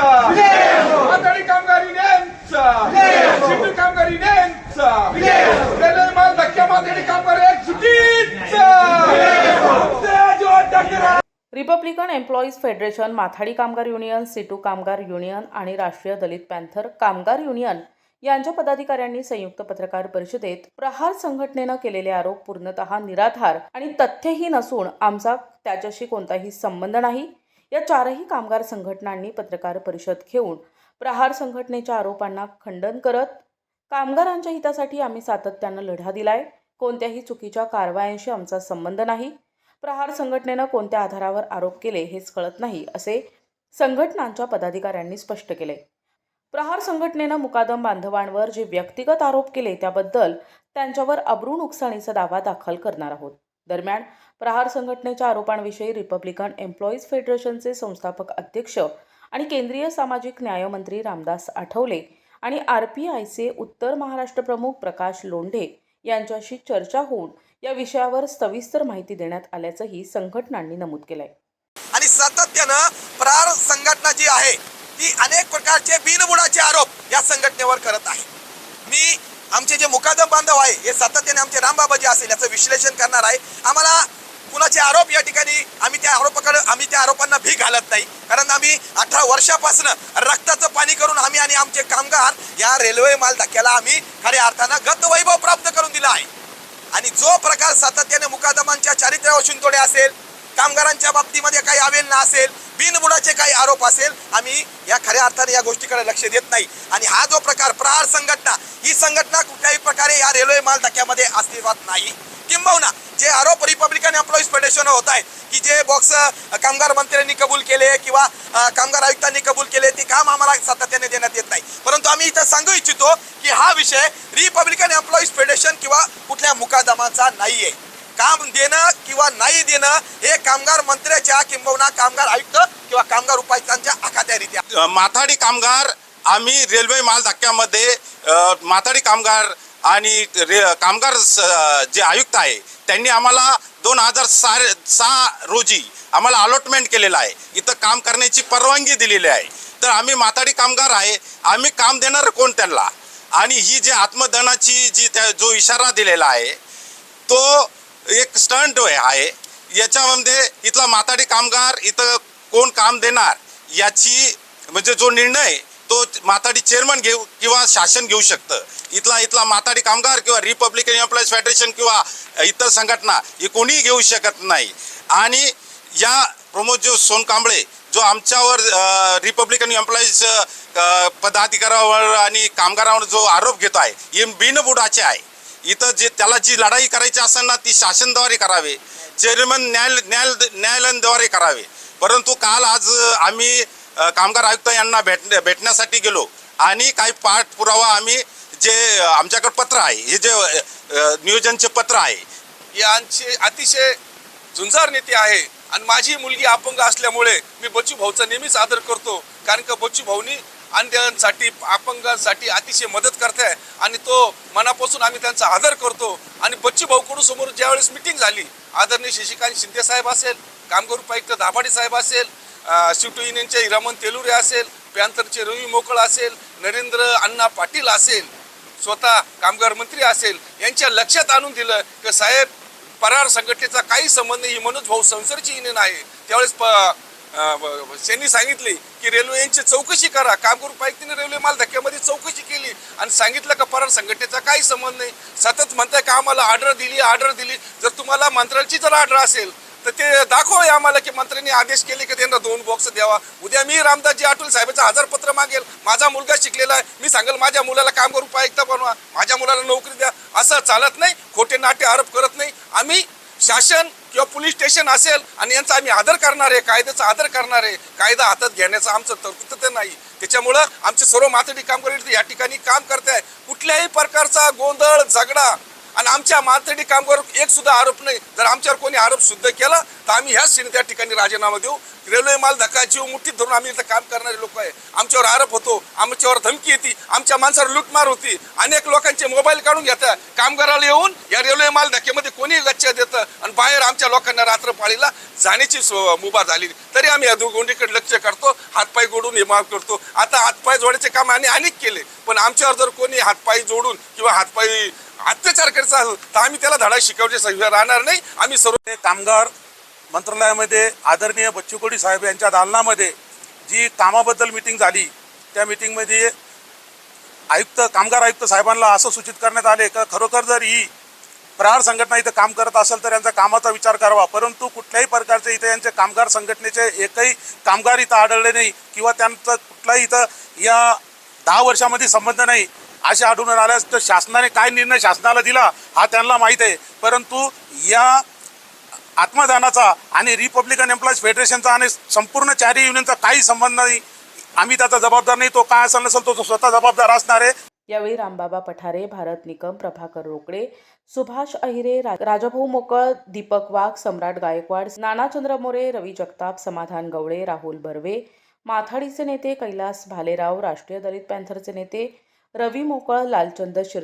माथाडी कामगार सिटू कामगार युनियनचा रेल्वे माल धक्क्या माथाडी कामगार Republican employees federation Mathadi Kamgar union Situ कामगार युनियन आणि राष्ट्रीय दलित पॅन्थर कामगार युनियन यांच्या पदाधिकाऱ्यांनी संयुक्त पत्रकार परिषदेत प्रहार संघटनेनं केलेले आरोप पूर्णतः निराधार आणि तथ्यहीन नसून आमचा त्याच्याशी कोणताही संबंध नाही. या चारही कामगार संघटनांनी पत्रकार परिषद घेऊन प्रहार संघटनेच्या आरोपांना खंडन करत कामगारांच्या हितासाठी आम्ही सातत्यानं लढा दिलाय. कोणत्याही चुकीच्या कारवायांशी आमचा संबंध नाही. प्रहार संघटनेनं कोणत्या आधारावर आरोप केले हेच कळत नाही असे संघटनांच्या पदाधिकाऱ्यांनी स्पष्ट केले. प्रहार संघटनेनं मुकादम बांधवांवर जे व्यक्तिगत आरोप केले त्याबद्दल त्यांच्यावर अब्रू नुकसानीचा दावा दाखल करणार आहोत. दरम्यान प्रहार संघटनेच्या आरोपांविषयी रिपब्लिकन एम्प्लॉईज फेडरेशनचे संस्थापक अध्यक्ष आणि केंद्रीय सामाजिक न्यायमंत्री रामदास आठवले आणि आर पी आयचे उत्तर महाराष्ट्र प्रमुख प्रकाश लोंढे यांच्याशी चर्चा होऊन या विषयावर सविस्तर माहिती देण्यात आल्याचंही संघटनांनी नमूद केलंय. आणि सातत्यानं प्रहार संघटना जी आहे ती अनेक प्रकारचे बिनबुडाचे आरोप या संघटनेवर करत आहे. मी आमचे जे मुकादम बांधव आहे हे सातत्याने आमचे रामबाबाजी असेल याचं विश्लेषण करणार आहे. आम्हाला कुणाचे आरोप या ठिकाणी आम्ही त्या आरोपाकडे आम्ही त्या आरोपांना भी घालत नाही. कारण आम्ही अठरा वर्षापासून रक्ताचं पाणी करून आम्ही आणि आमचे कामगार या रेल्वे माल धक्क्याला आम्ही खऱ्या अर्थानं गतवैभव प्राप्त करून दिला आहे. आणि जो प्रकार सातत्याने मुकादमांच्या चारित्र्यावर शिंतोडे असेल कामगारांच्या बाबतीमध्ये काही आवेलना असेल बिनबुडाचे काही आरोप असेल आम्ही या खऱ्या अर्थाने या गोष्टीकडे लक्ष देत नाही. आणि हा जो प्रकार प्रहार संघटना ही संघटना कुठल्याही प्रकारे या रेल्वे माल धक्क्यामध्ये अस्तित्वात नाही. किंबहुना जे आरोप रिपब्लिकन एम्प्लॉईज फेडरेशन होत आहेत की जे बॉक्स कामगार मंत्र्यांनी कबूल केले किंवा कामगार आयुक्तांनी कबूल केले ते काम आम्हाला सातत्याने देण्यात येत नाही. परंतु आम्ही इथं सांगू इच्छितो की हा विषय रिपब्लिकन एम्प्लॉईज फेडरेशन किंवा कुठल्या मुकादमाचा नाही आहे काम देणं किंवा नाही देणं हे कामगार मंत्र्याच्या किंबहुना कामगार आयुक्त किंवा कामगार उपायुक्तांच्या अखात्यारीत्या माथाडी कामगार आम्ही रेल्वे माल धक्क्यामध्ये माथाडी कामगार आणि रे कामगार स- जे आयुक्त आहे त्यांनी आम्हाला दोन हजार सहा सहा रोजी आम्हाला अलॉटमेंट केलेलं आहे. इथं काम करण्याची परवानगी दिलेली आहे. तर आम्ही माथाडी कामगार आहे आम्ही काम देणार कोण त्यांना? आणि ही जी आत्मदनाची जी त्या जो इशारा दिलेला आहे तो एक स्टंट आहे. याच्यामध्ये इथला माथाडी कामगार इथं कोण काम देणार याची म्हणजे जो निर्णय तो माथाडी चेअरमन घेऊ किंवा शासन घेऊ शकतं. इथला इथला माथाडी कामगार किंवा रिपब्लिकन एम्प्लॉईज फेडरेशन किंवा इतर संघटना हे कोणीही घेऊ शकत नाही. आणि या प्रमोद जो सोनकांबळे जो आमच्यावर रिपब्लिकन एम्प्लॉईज पदाधिकाऱ्यावर आणि कामगारावर जो आरोप घेतो आहे हे बिनबुडाचे आहे. इथं जे त्याला जी लढाई करायची असेल ना ती शासनद्वारे करावे. चेअरमन न्याय न्याय न्यायालयाद्वारे करावे. परंतु काल आज आम्ही कामगार आयुक्त यांना भेट भेटण्यासाठी गेलो. आणि काही पाठपुरावा आम्ही जे आमच्याकडे पत्र आहे हे जे नियोजनचे पत्र आहे यांची अतिशय झुंजार नेते आहे. आणि माझी मुलगी अपंग असल्यामुळे मी बच्चू भाऊचा नेहमीच आदर करतो. कारण का बच्चू भाऊनी अंध्यांसाठी अपंगांसाठी अतिशय मदत करते आणि तो मनापासून आम्ही त्यांचा आदर करतो. आणि बच्चू भाऊकडून समोर ज्यावेळेस मिटिंग झाली आदरणीय शशिकांत शिंदे साहेब असेल कामगार उपायुक्त दाभाडे साहेब असेल शिवटू युनियनचे रमन तेलुरे असेल पॅन्थरचे रवी मोकळ असेल नरेंद्र अण्णा पाटील असेल स्वतः कामगार मंत्री असेल यांच्या लक्षात आणून दिलं की साहेब परार संघटनेचा काही संबंध नाही ही मनोज भाऊ संसरची युनियन आहे. त्यावेळेस प त्यांनी सांगितले की रेल्वे यांची चौकशी करा. कामगार उपायुक्तीने रेल्वे माल धक्क्यामध्ये चौकशी केली आणि सांगितलं का परार संघटनेचा काही संबंध नाही. सतत म्हणताय का आम्हाला ऑर्डर दिली ऑर्डर दिली. जर तुम्हाला मंत्र्यांची जर ऑर्डर असेल तर ते दाखवा आम्हाला की मंत्र्यांनी आदेश केले की त्यांना दोन बॉक्स द्यावा. उद्या मी रामदासजी आठवल साहेबाचं हजार पत्र मागेल. माझा मुलगा शिकलेला आहे. मी सांगेल माझ्या मुलाला कामगार उपायुक्त बनवा. माझ्या मुलाला नोकरी द्या. असं चालत नाही. खोटे नाटे आरोप करत नाही. आम्ही शासन किंवा पोलीस स्टेशन असेल आणि यांचा आम्ही आदर करणार आहे कायद्याचा आदर करणार आहे कायदा हातात घेण्याचं आमचं तरतूद नाही. त्याच्यामुळं आमचे सर्व माथडी कामगार या ठिकाणी काम करताय. कुठल्याही प्रकारचा गोंधळ झगडा आणि आमच्या माथेडी कामगार एक सुद्धा आरोप नाही. जर आमच्यावर कोणी आरोप सिद्ध केला तर आम्ही ह्याच क्षणी त्या ठिकाणी राजीनामा देऊ. रेल्वे माल धक्का जीव मुठीत धरून आम्ही इथं काम करणारे लोक आहे. आमच्यावर आरोप होतो आमच्यावर धमकी येते आमच्या माणसावर लूटमार होती. अनेक लोकांचे मोबाईल काढून घेतात कामगाराला येऊन या रेल्वे माल धक्क्यामध्ये कोणी गच्च्या देतं आणि बाहेर आमच्या लोकांना रात्र पाळीला जाण्याची सो- मुभा झाली. तरी आम्ही या लक्ष करतो हातपाय गोडून हे माफ करतो. आता हातपाय जोडायचे काम आम्ही अनेक केले पण आमच्यावर जर कोणी हातपाय जोडून किंवा हातपाय अत्याचार करायचा असेल तर आम्ही त्याला धडा शिकवण्याचा राहणार नाही. आम्ही सर्व ते कामगार मंत्रालयामध्ये आदरणीय बच्चू साहेब यांच्या दालनामध्ये जी कामाबद्दल मिटिंग झाली त्या मिटिंगमध्ये आयुक्त कामगार आयुक्त साहेबांना असं सूचित करण्यात आले का खरोखर जर ही प्रहार संघटना इथं काम करत असेल तर यांचा कामाचा विचार करावा. परंतु कुठल्याही प्रकारचे इथे यांचे कामगार संघटनेचे एकही कामगार इथं आढळले नाही किंवा त्यांचं कुठलाही इथं या दहा वर्षामध्ये संबंध नाही. असे आढळून आल्यास तर शासनाने काय निर्णय शासनाला दिला हा त्यांना माहीत आहे. परंतु या आत्मदानाचा आणि रिपब्लिकन एम्प्लॉईज फेडरेशनचा आणि संपूर्ण चारही युनियनचा काही संबंध नाही. आम्ही त्याचा जबाबदार नाही तो काय असेल नसेल तो स्वतः जबाबदार असणार आहे. यावेळी रामबाबा पठारे भारत निकम प्रभाकर रोकडे सुभाष अहिरे रा- राजाभाऊ मोकळ दीपक वाघ सम्राट गायकवाड नानाचंद्र मोरे रवी जगताप समाधान गवळे राहुल बर्वे माथाडीचे नेते कैलास भालेराव राष्ट्रीय दलित पॅन्थरचे नेते रवी मोकळ लालचंद शिर